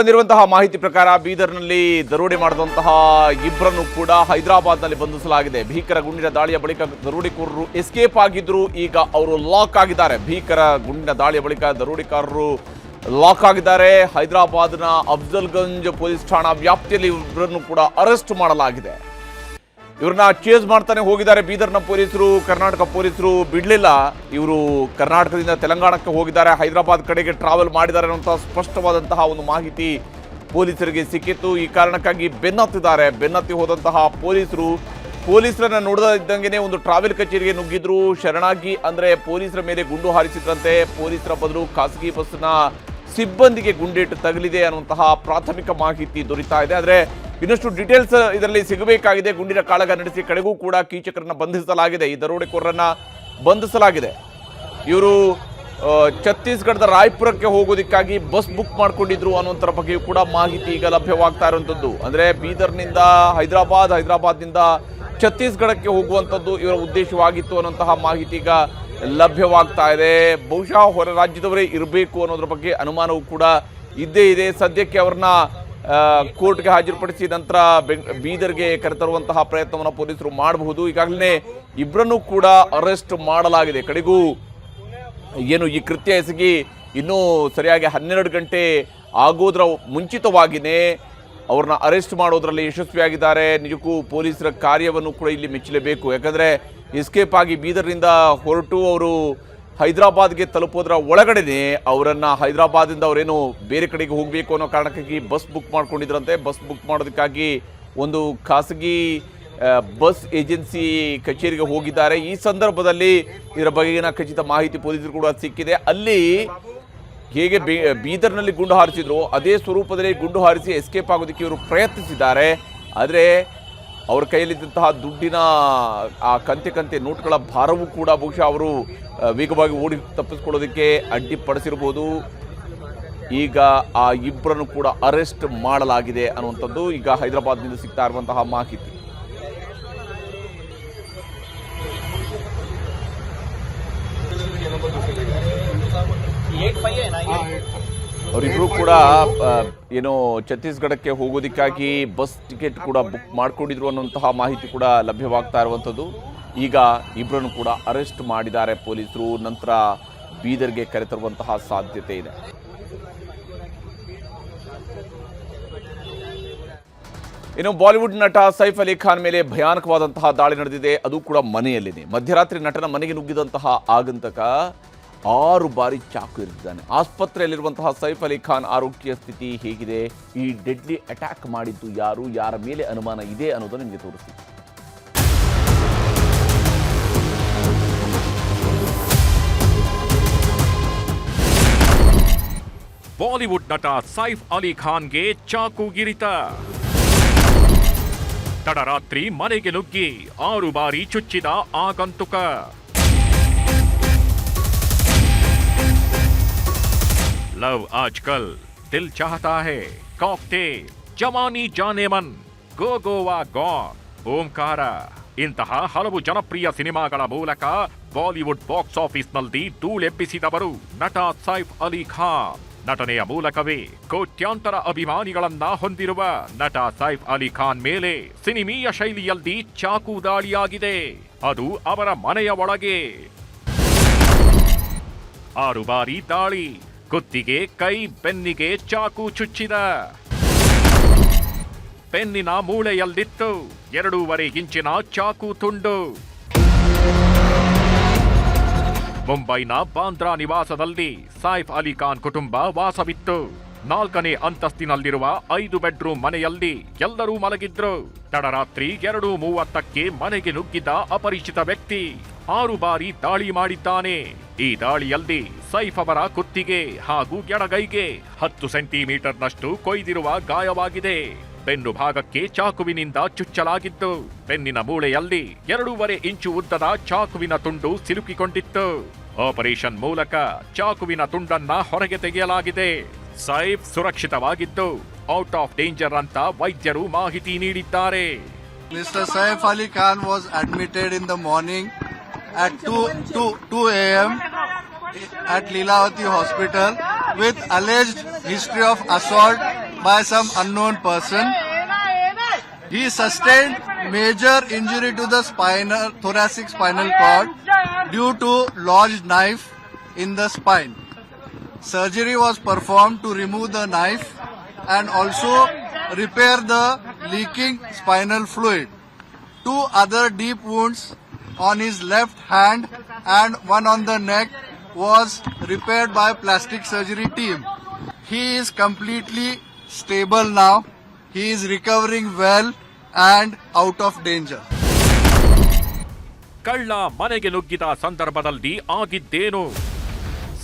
ಬಂದಿರುವಂತಹ ಮಾಹಿತಿ ಪ್ರಕಾರ ಬೀದರ್ನಲ್ಲಿ ದರೋಡೆ ಮಾಡಿದಂತಹ ಇಬ್ಬರನ್ನು ಕೂಡ ಹೈದರಾಬಾದ್ನಲ್ಲಿ ಬಂಧಿಸಲಾಗಿದೆ. ಭೀಕರ ಗುಂಡಿನ ದಾಳಿಯ ಬಳಿಕ ದರೋಡೆಕೋರರು ಎಸ್ಕೇಪ್ ಆಗಿದ್ರು, ಈಗ ಅವರು ಲಾಕ್ ಆಗಿದ್ದಾರೆ. ಭೀಕರ ಗುಂಡಿನ ದಾಳಿಯ ಬಳಿಕ ದರೋಡೆಕಾರರು ಲಾಕ್ ಆಗಿದ್ದಾರೆ. ಹೈದರಾಬಾದ್ನ ಅಫ್ಜಲ್ಗಂಜ್ ಪೊಲೀಸ್ ಠಾಣಾ ವ್ಯಾಪ್ತಿಯಲ್ಲಿ ಇಬ್ಬರನ್ನು ಕೂಡ ಅರೆಸ್ಟ್ ಮಾಡಲಾಗಿದೆ. ಇವ್ರನ್ನ ಚೇಸ್ ಮಾಡ್ತಾನೆ ಹೋಗಿದ್ದಾರೆ. ಬೀದರ್ನ ಪೊಲೀಸರು, ಕರ್ನಾಟಕ ಪೊಲೀಸರು ಬಿಡಲಿಲ್ಲ. ಇವರು ಕರ್ನಾಟಕದಿಂದ ತೆಲಂಗಾಣಕ್ಕೆ ಹೋಗಿದ್ದಾರೆ. ಹೈದರಾಬಾದ್ ಕಡೆಗೆ ಟ್ರಾವೆಲ್ ಮಾಡಿದ್ದಾರೆ ಅನ್ನುವಂಥ ಸ್ಪಷ್ಟವಾದಂತಹ ಒಂದು ಮಾಹಿತಿ ಪೊಲೀಸರಿಗೆ ಸಿಕ್ಕಿತ್ತು. ಈ ಕಾರಣಕ್ಕಾಗಿ ಬೆನ್ನತ್ತಿದ್ದಾರೆ. ಬೆನ್ನತ್ತಿ ಹೋದಂತಹ ಪೊಲೀಸರು, ಪೊಲೀಸರನ್ನ ನೋಡದಿದ್ದಂಗೆ ಒಂದು ಟ್ರಾವೆಲ್ ಕಚೇರಿಗೆ ನುಗ್ಗಿದ್ರು. ಶರಣಾಗಿ ಅಂದರೆ ಪೊಲೀಸರ ಮೇಲೆ ಗುಂಡು ಹಾರಿಸಿದ್ರಂತೆ. ಪೊಲೀಸರ ಬದಲು ಖಾಸಗಿ ಬಸ್ನ ಸಿಬ್ಬಂದಿಗೆ ಗುಂಡೇಟು ತಗಲಿದೆ ಅನ್ನುವಂತಹ ಪ್ರಾಥಮಿಕ ಮಾಹಿತಿ ದೊರೀತಾ ಇದೆ. ಆದರೆ ಇನ್ನಷ್ಟು ಡೀಟೇಲ್ಸ್ ಇದರಲ್ಲಿ ಸಿಗಬೇಕಾಗಿದೆ. ಗುಂಡಿನ ಕಾಳಗ ನಡೆಸಿ ಕಡೆಗೂ ಕೂಡ ಕೀಚಕರನ್ನು ಬಂಧಿಸಲಾಗಿದೆ. ಈ ದರೋಡೆಕೋರರನ್ನ ಬಂಧಿಸಲಾಗಿದೆ. ಇವರು ಛತ್ತೀಸ್ಗಢದ ರಾಯ್ಪುರಕ್ಕೆ ಹೋಗೋದಕ್ಕಾಗಿ ಬಸ್ ಬುಕ್ ಮಾಡಿಕೊಂಡಿದ್ರು ಅನ್ನೋಂಥರ ಬಗ್ಗೆಯೂ ಕೂಡ ಮಾಹಿತಿ ಈಗ ಲಭ್ಯವಾಗ್ತಾ ಇರುವಂಥದ್ದು. ಅಂದರೆ ಬೀದರ್ನಿಂದ ಹೈದರಾಬಾದ್, ಹೈದರಾಬಾದ್ನಿಂದ ಛತ್ತೀಸ್ಗಢಕ್ಕೆ ಹೋಗುವಂಥದ್ದು ಇವರ ಉದ್ದೇಶವಾಗಿತ್ತು ಅನ್ನೋಂತಹ ಮಾಹಿತಿ ಈಗ ಲಭ್ಯವಾಗ್ತಾ ಇದೆ. ಬಹುಶಃ ಹೊರ ರಾಜ್ಯದವರೇ ಇರಬೇಕು ಅನ್ನೋದ್ರ ಬಗ್ಗೆ ಅನುಮಾನವೂ ಕೂಡ ಇದ್ದೇ ಇದೆ. ಸದ್ಯಕ್ಕೆ ಅವ್ರನ್ನ ಕೋರ್ಟ್ಗೆ ಹಾಜರುಪಡಿಸಿ ನಂತರ ಬೆಂಗ್, ಬೀದರ್ಗೆ ಕರೆತರುವಂತಹ ಪ್ರಯತ್ನವನ್ನು ಪೊಲೀಸರು ಮಾಡಬಹುದು. ಈಗಾಗಲೇ ಇಬ್ಬರನ್ನೂ ಕೂಡ ಅರೆಸ್ಟ್ ಮಾಡಲಾಗಿದೆ. ಕಡೆಗೂ ಏನು ಈ ಕೃತ್ಯ ಎಸಗಿ ಇನ್ನೂ ಸರಿಯಾಗಿ ಹನ್ನೆರಡು ಗಂಟೆ ಆಗೋದ್ರ ಮುಂಚಿತವಾಗಿಯೇ ಅವ್ರನ್ನ ಅರೆಸ್ಟ್ ಮಾಡೋದ್ರಲ್ಲಿ ಯಶಸ್ವಿಯಾಗಿದ್ದಾರೆ. ನಿಜಕ್ಕೂ ಪೊಲೀಸರ ಕಾರ್ಯವನ್ನು ಕೂಡ ಇಲ್ಲಿ ಮೆಚ್ಚಲೇಬೇಕು. ಯಾಕಂದರೆ ಎಸ್ಕೇಪ್ ಆಗಿ ಬೀದರ್ನಿಂದ ಹೊರಟು ಅವರು ಹೈದರಾಬಾದ್ಗೆ ತಲುಪೋದ್ರ ಒಳಗಡೆನೆ ಅವರನ್ನು ಹೈದರಾಬಾದಿಂದ ಅವರೇನು ಬೇರೆ ಕಡೆಗೆ ಹೋಗಬೇಕು ಅನ್ನೋ ಕಾರಣಕ್ಕಾಗಿ ಬಸ್ ಬುಕ್ ಮಾಡ್ಕೊಂಡಿದ್ರಂತೆ. ಬಸ್ ಬುಕ್ ಮಾಡೋದಕ್ಕಾಗಿ ಒಂದು ಖಾಸಗಿ ಬಸ್ ಏಜೆನ್ಸಿ ಕಚೇರಿಗೆ ಹೋಗಿದ್ದಾರೆ. ಈ ಸಂದರ್ಭದಲ್ಲಿ ಇದರ ಬಗೆಗಿನ ಖಚಿತ ಮಾಹಿತಿ ಪೊಲೀಸರು ಕೂಡ ಸಿಕ್ಕಿದೆ. ಅಲ್ಲಿ ಹೇಗೆ ಬೀದರ್ನಲ್ಲಿ ಗುಂಡು ಹಾರಿಸಿದ್ರು, ಅದೇ ಸ್ವರೂಪದಲ್ಲಿ ಗುಂಡು ಹಾರಿಸಿ ಎಸ್ಕೇಪ್ ಆಗೋದಕ್ಕೆ ಇವರು ಪ್ರಯತ್ನಿಸಿದ್ದಾರೆ. ಆದರೆ ಅವ್ರ ಕೈಯಲ್ಲಿದ್ದಂತಹ ದುಡ್ಡಿನ ಆ ಕಂತೆ ಕಂತೆ ನೋಟ್ಗಳ ಭಾರವೂ ಕೂಡ ಬಹುಶಃ ಅವರು ವೇಗವಾಗಿ ಓಡಿ ತಪ್ಪಿಸ್ಕೊಳ್ಳೋದಕ್ಕೆ ಅಡ್ಡಿಪಡಿಸಿರ್ಬೋದು ಈಗ ಆ ಇಬ್ಬರನ್ನು ಕೂಡ ಅರೆಸ್ಟ್ ಮಾಡಲಾಗಿದೆ ಅನ್ನುವಂಥದ್ದು ಈಗ ಹೈದರಾಬಾದ್ನಿಂದ ಸಿಗ್ತಾ ಇರುವಂತಹ ಮಾಹಿತಿ. ಅವರಿಬ್ಬರು ಕೂಡ ಏನು ಛತ್ತೀಸ್ಗಢಕ್ಕೆ ಹೋಗೋದಕ್ಕಾಗಿ ಬಸ್ ಟಿಕೆಟ್ ಕೂಡ ಬುಕ್ ಮಾಡಿಕೊಂಡಿದ್ರು ಅನ್ನುವಂತಹ ಮಾಹಿತಿ ಕೂಡ ಲಭ್ಯವಾಗ್ತಾ ಇರುವಂಥದ್ದು. ಈಗ ಇಬ್ಬರನ್ನು ಕೂಡ ಅರೆಸ್ಟ್ ಮಾಡಿದ್ದಾರೆ ಪೊಲೀಸರು. ನಂತರ ಬೀದರ್ಗೆ ಕರೆತರುವಂತಹ ಸಾಧ್ಯತೆ ಇದೆ. ಇನ್ನು ಬಾಲಿವುಡ್ ನಟ ಸೈಫ್ ಅಲಿ ಖಾನ್ ಮೇಲೆ ಭಯಾನಕವಾದಂತಹ ದಾಳಿ ನಡೆದಿದೆ. ಅದು ಕೂಡ ಮನೆಯಲ್ಲಿದೆ ಮಧ್ಯರಾತ್ರಿ ನಟನ ಮನೆಗೆ ನುಗ್ಗಿದಂತಹ ಆಗಂತಕ ಆರು ಬಾರಿ ಚಾಕು ಇರಿಸಿದ್ದಾನೆ ಆಸ್ಪತ್ರೆಯಲ್ಲಿರುವಂತಹ ಸೈಫ್ ಅಲಿ ಖಾನ್ ಆರೋಗ್ಯ ಸ್ಥಿತಿ ಹೇಗಿದೆ? ಈ ಡೆಡ್ಲಿ ಅಟ್ಯಾಕ್ ಮಾಡಿದ್ದು ಯಾರು? ಯಾರ ಮೇಲೆ ಅನುಮಾನ ಇದೆ ಅನ್ನೋದನ್ನು ನಿಮಗೆ ತೋರಿಸಿ ಬಾಲಿವುಡ್ ನಟ ಸೈಫ್ ಅಲಿ ಖಾನ್ಗೆ ಚಾಕು ಗಿರಿತ. ತಡರಾತ್ರಿ ಮನೆಗೆ ನುಗ್ಗಿ ಆರು ಬಾರಿ ಚುಚ್ಚಿದ ಆಗಂತುಕ love Aajkal Dil Chahta Hai Cocktail Jawani Janeman Go Goa Gone Omkara ಇಂತಹ ಹಲವು ಜನಪ್ರಿಯ ಸಿನಿಮಾಗಳ ಮೂಲಕ ಬಾಲಿವುಡ್ ಬಾಕ್ಸ್ ಆಫೀಸ್ನಲ್ಲಿ ಧೂಳೆಬ್ಬಿಸಿದವರು ನಟ ಸೈಫ್ ಅಲಿ ಖಾನ್ ನಟನೆಯ ಮೂಲಕವೇ ಕೋಟ್ಯಾಂತರ ಅಭಿಮಾನಿಗಳನ್ನ ಹೊಂದಿರುವ ನಟ ಸೈಫ್ ಅಲಿ ಖಾನ್ ಮೇಲೆ ಸಿನಿಮೀಯ ಶೈಲಿಯಲ್ಲಿ ಚಾಕು ದಾಳಿಯಾಗಿದೆ ಅದು ಅವರ ಮನೆಯ ಒಳಗೆ ಆರು ಬಾರಿ ದಾಳಿ ಕುತ್ತಿಗೆ ಕೈ, ಬೆನ್ನಿಗೆ ಚಾಕು ಚುಚ್ಚಿದ. ಪೆನ್ನಿನ ಮೂಳೆಯಲ್ಲಿತ್ತು. ಎರಡೂವರೆ ಇಂಚಿನ ಚಾಕು ತುಂಡು. ಮುಂಬೈನ ಬಾಂದ್ರಾ ನಿವಾಸದಲ್ಲಿ ಸೈಫ್ ಅಲಿ ಖಾನ್ ಕುಟುಂಬ ವಾಸವಿತ್ತು. ನಾಲ್ಕನೇ ಅಂತಸ್ತಿನಲ್ಲಿರುವ ಐದು ಬೆಡ್ರೂಮ್ ಮನೆಯಲ್ಲಿ ಎಲ್ಲರೂ ಮಲಗಿದ್ರು. ತಡರಾತ್ರಿ ಎರಡು ಮೂವತ್ತಕ್ಕೆ ಮನೆಗೆ ನುಗ್ಗಿದ ಅಪರಿಚಿತ ವ್ಯಕ್ತಿ ಆರು ಬಾರಿ ದಾಳಿ ಮಾಡಿದ್ದಾನೆ. ಈ ದಾಳಿಯಲ್ಲಿ ಸೈಫ್ ಅವರ ಕುತ್ತಿಗೆ ಹಾಗೂ ಎಡಗೈಗೆ ಹತ್ತು ಸೆಂಟಿಮೀಟರ್ನಷ್ಟು ಕೊಯ್ದಿರುವ ಗಾಯವಾಗಿದೆ. ಬೆನ್ನು ಭಾಗಕ್ಕೆ ಚಾಕುವಿನಿಂದ ಚುಚ್ಚಲಾಗಿದ್ದು ಬೆನ್ನಿನ ಮೂಳೆಯಲ್ಲಿ ಎರಡೂವರೆ ಇಂಚು ಉದ್ದದ ಚಾಕುವಿನ ತುಂಡು ಸಿಲುಕಿಕೊಂಡಿತ್ತು. ಆಪರೇಷನ್ ಮೂಲಕ ಚಾಕುವಿನ ತುಂಡನ್ನ ಹೊರಗೆ ತೆಗೆಯಲಾಗಿದೆ. ಸೈಫ್ ಸುರಕ್ಷಿತವಾಗಿದ್ದು, ಔಟ್ ಆಫ್ ಡೇಂಜರ್ ಅಂತ ವೈದ್ಯರು ಮಾಹಿತಿ ನೀಡಿದ್ದಾರೆ. Mr. Saif Ali Khan was admitted in the morning at 2, 2, 2 a.m. at Leelavati Hospital with alleged history of assault by some unknown person. He sustained major injury to the spinal, thoracic spinal cord due to lodged knife in the spine. Surgery was performed to remove the knife and also repair the leaking spinal fluid. Two other deep wounds on his left hand and one on the neck was repaired by plastic surgery team. He is completely stable now. He is recovering well and out of danger. ಕಳ್ಳ ಮನೆಗೆ ನುಗ್ಗಿದ ಸಂದರ್ಭದಲ್ಲಿ ಆಗಿದ್ದೇನು